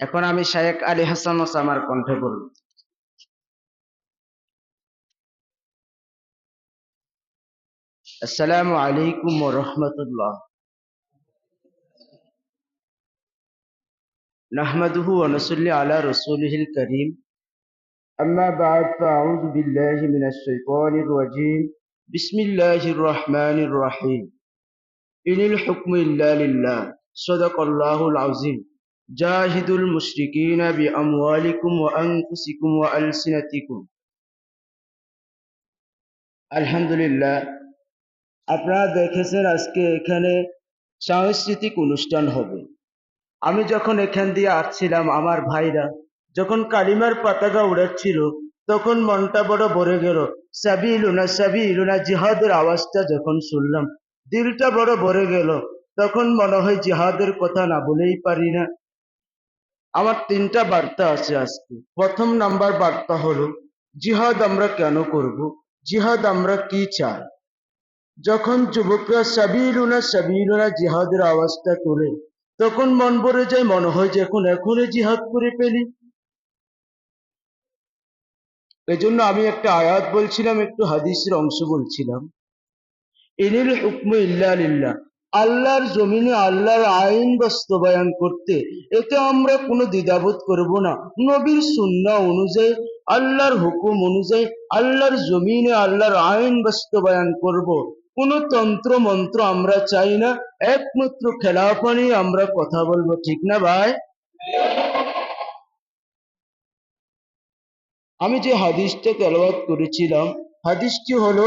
এখন আমি শায়েক আলী হাসান ওসামার কণ্ঠে বলব আসসালামু আলাইকুম ওয়া রাহমাতুল্লাহ نحمده ونصلي على رسوله الكريم أما بعد فأعوذ بالله من الشيطان الرجيم بسم الله الرحمن الرحيم إن الحكم إلا لله صدق الله العظيم جاهد المشركين بأموالكم وأنفسكم وألسنتكم আলহামদুলিল্লাহ আপনারা দেখেছেন আজকে এখানে সাংস্কৃতিক অনুষ্ঠান হবে আমি যখন এখান দিয়ে আসছিলাম আমার ভাইরা যখন কালিমার পতাকা উড়াচ্ছিল তখন মনটা বড় ভরে গেল সাবিলুনা সাবিলুনা জিহাদের আওয়াজটা যখন শুনলাম দিলটা বড় ভরে গেল তখন মনে হয় জিহাদের কথা না বলেই পারি না আমার তিনটা বার্তা আছে আজকে। প্রথম নাম্বার বার্তা হলো, জিহাদ আমরা কেন করব? জিহাদ আমরা কি চাই? যখন যুবকরা সাবিলুনা সাবিলুনা জিহাদের আওয়াজটা তোলে, তখন মন ভরে যায়, মনে হয় যে এখন এখনই জিহাদ করে ফেলি। এজন্য আমি একটা আয়াত বলছিলাম, একটু হাদিসের অংশ বলছিলাম। ইনিল হুকমু ইল্লা আল্লাহর জমিনে আল্লাহর আইন বাস্তবায়ন করতে, এতে আমরা কোনো দ্বিধাবোধ করব না। নবীর সুন্নাহ অনুযায়ী, আল্লাহর হুকুম অনুযায়ী আল্লাহর জমিনে আল্লাহর আইন বাস্তবায়ন করব। কোনো তন্ত্র মন্ত্র আমরা চাই না, একমাত্র খেলাফা নিয়ে আমরা কথা বলব, ঠিক না ভাই? আমি যে হাদিসটা তেলাওয়াত করেছিলাম, হাদিসটি হলো,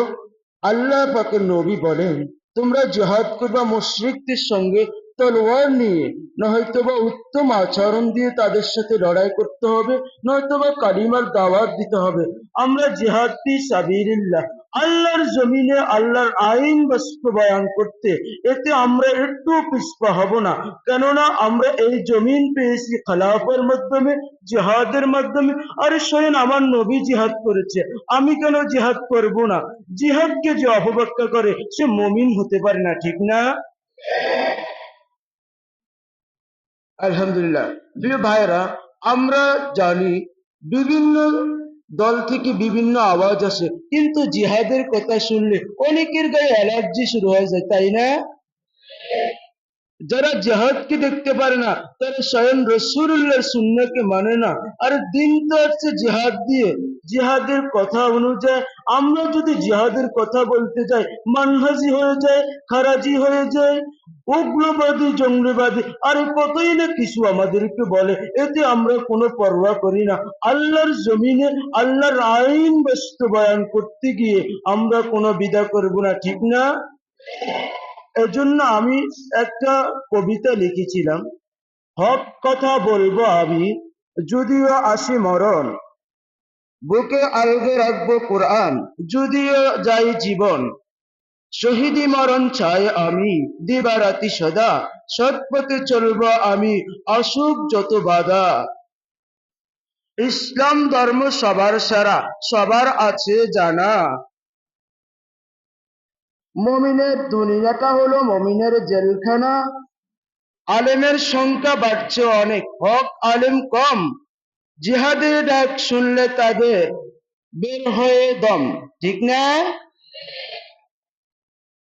আল্লাহ পাকের নবী বলেন তোমরা জেহাদ করবা মুশরিকদের সঙ্গে তলোয়ার নিয়ে। নয়তো বা উত্তম আচরণ দিয়ে তাদের সাথে লড়াই করতে হবে নয়তো বা কালিমার দাওয়াত দিতে হবে। আমরা জেহাদ ফি সাবিলিল্লাহ। আল্লাহর জমিনে আল্লাহর আইন বাস্তবায়ন করতে, এতে আমরা একটু পিছপা হব না। কেননা আমরা এই জমিন পেয়েছি খালাফের মাধ্যমে, জিহাদের মাধ্যমে। আরে স্বয়ং আমার নবী জিহাদ করেছে। আমি কেন জিহাদ করব না? জিহাদকে যে অপব্যাখ্যা করে, সে মমিন হতে পারে না, ঠিক না? আলহামদুলিল্লাহ। প্রিয় ভাইরা আমরা জানি বিভিন্ন দল থেকে বিভিন্ন আওয়াজ আসে। কিন্তু জিহাদের কথা শুনলে অনেকের গায়ে অ্যালার্জি শুরু হয়ে যায়, তাই না? যারা জেহাদকে দেখতে পারে না, তারা স্বয়ং রসুল্লাহর সুন্নাহকে মানে না। আর দিন তো আসছে জেহাদ দিয়ে। জিহাদের কথা অনুযায়ী আমরা যদি জিহাদের কথা বলতে যাই, মানহাজি হয়ে যায়, খারাজি হয়ে যায়, উগ্রবাদী, জঙ্গিবাদী, আর কতই না কিছু আমাদেরকে বলে, এতে আমরা কোনো পরোয়া করি না। আল্লাহর জমিনে আল্লাহর আইন বাস্তবায়ন করতে গিয়ে আমরা কোনো বিদা করব না, ঠিক না? এজন্য আমি একটা কবিতা লিখেছিলাম, হক কথা বলব আমি, যদিও আসি মরণ। বুকে আলগে রাখব কোরআন, যদিও যাই জীবন। শহীদি মরণ চাই আমি, দিবারাতি সদা, সৎপথে চলবো আমি অসুখ যত বাধা। ইসলাম ধর্ম সবার সারা, সবার আছে জানা। মমিনের দুনিয়াটা হলো মমিনের জেলখানা। আলেমের সংখ্যা বাড়ছে অনেক, হক আলেম কম। জিহাদের ডাক শুনলে তাদের বের হয়ে দম ঠিক না?